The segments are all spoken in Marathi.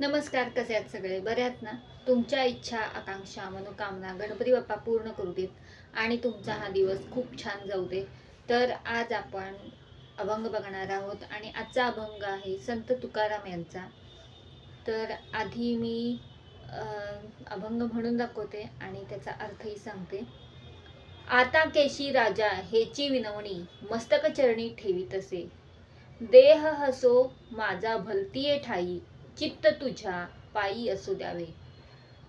नमस्कार कसे आहेत सगळे? बरे आहेत ना? तुमच्या इच्छा आकांक्षा मनोकामना गणपती बाप्पा पूर्ण करू देत आणि तुमचा हा दिवस खूप छान जाऊ दे. तर आज आपण अभंग बघणार आहोत आणि आजचा अभंग आहे संत तुकाराम यांचा. तर आधी मी अभंग म्हणून दाखवते आणि त्याचा अर्थही सांगते. आता केशी राजा हेची विनवणी मस्तक चरणी ठेवी तसे देह हसो माझा भलतीये ठाई. चित्त तुझ्या पायी असू द्यावे.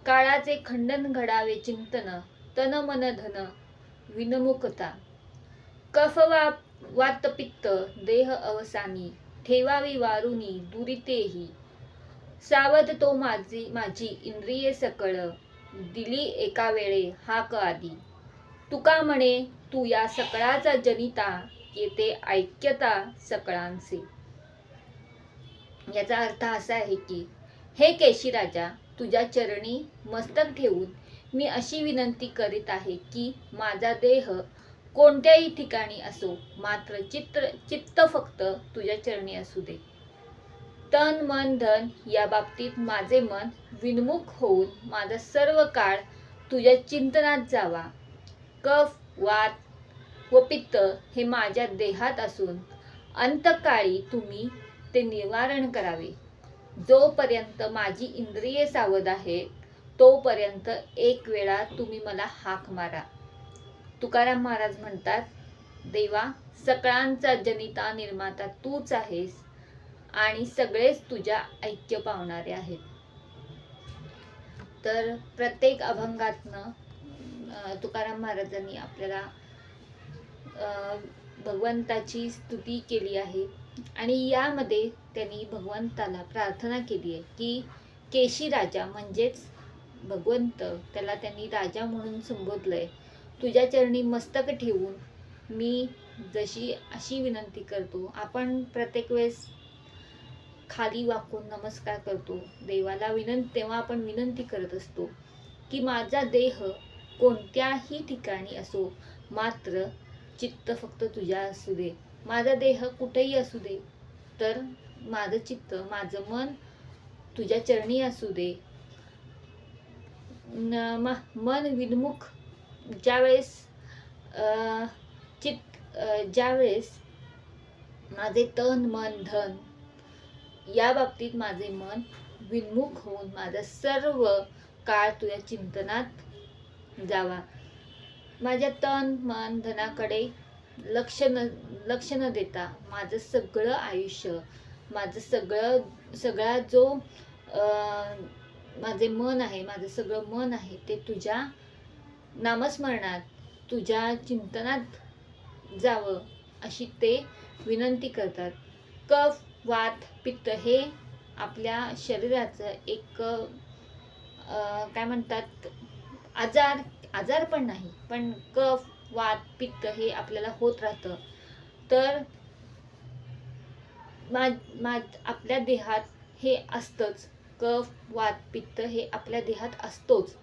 काळाचे खंडन घडावे चिंतन तन मन धन विनमुखता. कफ वा वात पित्त देह अवसानी ठेवावी वारुनी दुरितेही. सावध तो माझी माझी इंद्रिये सकळ दिली एका वेळे हाक आदी तुका म्हणे तू या सकळाचा जनिता येते ऐक्यता सकळांचे. याचा अर्थ असा आहे की हे केशी राजा तुझ्या चरणी मस्तक ठेवून मी अशी विनंती करीत आहे की माझा देह कोणत्याही ठिकाणी असो मात्र चित्र चित्त फक्त तुझ्या चरणी असू दे. तन मन धन या बाबतीत माझे मन विनमुख होऊन माझा सर्व काळ तुझ्या चिंतनात जावा. कफ वात व पित्त हे माझ्या देहात असून अंतकाळी तुम्ही ते निवारण करावे. जोपर्यंत माझी इंद्रिये सावध आहेत तोपर्यंत एक वेळा तुम्ही मला हाक मारा. तुकाराम महाराज म्हणतात देवा सकळांचा जनिता निर्माता तूच आहेस आणि सगळेच तुझ्या ऐक्य पावणारे आहेत. तर प्रत्येक अभंगातनं तुकाराम महाराजांनी आपल्याला भगवंताची स्तुती केली आहे. आणि यामध्ये त्यांनी भगवंताला प्रार्थना केली आहे की केशी राजा म्हणजेच भगवंत त्याला त्यांनी राजा म्हणून संबोधलंय. तुझ्या चरणी मस्तक ठेवून मी जशी अशी विनंती करतो आपण प्रत्येक वेळेस खाली वाकून नमस्कार करतो. देवाला विनंती तेव्हा आपण विनंती करत असतो की माझा देह कोणत्याही ठिकाणी असो मात्र चित्त फक्त तुझ्या असू दे. माझा देह कुठेही असू दे तर माझं चित्त माझं मन तुझ्या चरणी असू दे. न- मन विनमुख ज्यावेळेस अं, चित्त ज्यावेळेस माझे तन मन धन या बाबतीत माझे मन विनमुख होऊन माझा सर्व काळ तुझ्या चिंतनात जावा. माझ्या तन मन धनाकडे लक्ष न लक्ष न देता माझं सगळं आयुष्य माझं सगळं सगळा जो माझे मन आहे माझं सगळं मन आहे ते तुझ्या नामस्मरणात तुझ्या चिंतनात जावं अशी ते विनंती करतात. कफ वात पित्त हे आपल्या शरीराचं एक काय म्हणतात आजार आजार पण नाही पण कफ वात पित्त हे आपल्याला होत राहतं. तर मा मा आपल्या देहात हे असतंच. कफ वात पित्त हे आपल्या देहात असतोच.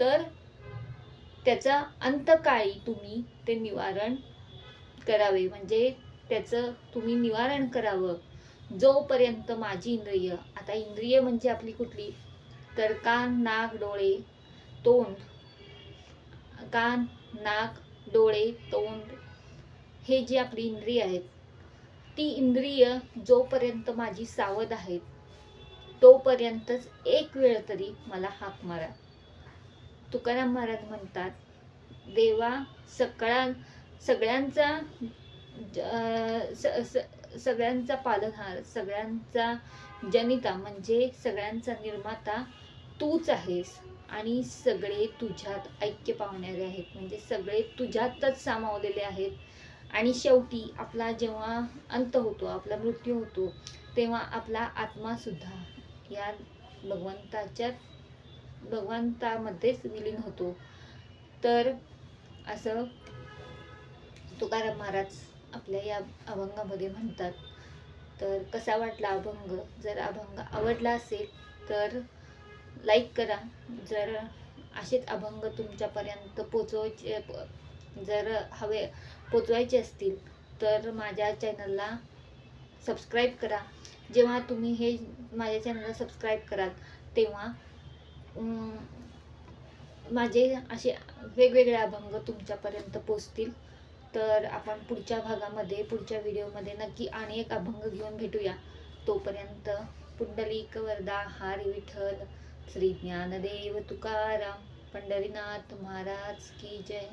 तर त्याचा अंतकाळी तुम्ही ते निवारण करावे? म्हणजे त्याचं तुम्ही निवारण करावं. जोपर्यंत माझी इंद्रिय आता इंद्रिय म्हणजे आपली कुठली? तर कान नाक डोळे तोंड कान नाक डोळे तोंड हे जी आपली इंद्रिय आहेत ती इंद्रिय जोपर्यंत माझी सावध आहेत तोपर्यंतच एक वेळ तरी मला हाक मारा. तुकाराम महाराज म्हणतात देवा सकाळ सगळ्यांचा ज- स- स- सगळ्यांचा पालनहार सगळ्यांचा जनिता म्हणजे सगळ्यांचा निर्माता तूच आहेस. आणि सगळे तुझ्यात ऐक्य पावणारे आहेत. म्हणजे सगळे तुझ्यातच सामावलेले आहेत. आणि शेवटी आपला जेव्हा अंत होतो आपला मृत्यू होतो तेव्हा आपला आत्मासुद्धा या भगवंताच्या भगवंतामध्येच विलीन होतो. तर असं तुकाराम महाराज आपल्या या अभंगामध्ये म्हणतात. तर कसा वाटला अभंग? जर अभंग आवडला असेल तर लाईक करा. जर असेच अभंग तुमच्यापर्यंत पोचवायचे जर हवे पोचवायचे असतील तर माझ्या चॅनलला सबस्क्राईब करा. जेव्हा तुम्ही हे माझ्या चॅनलला सबस्क्राईब कराल तेव्हा माझे असे वेगवेगळे अभंग तुमच्यापर्यंत पोचतील. तर आपण पुढच्या भागामध्ये पुढच्या व्हिडिओमध्ये नक्की आणि एक अभंग घेऊन भेटूया. तोपर्यंत पुंडलिक वरदा हार विठ्ठल श्री ज्ञानदेव तुकाराम पंढरीनाथ महाराज की जय.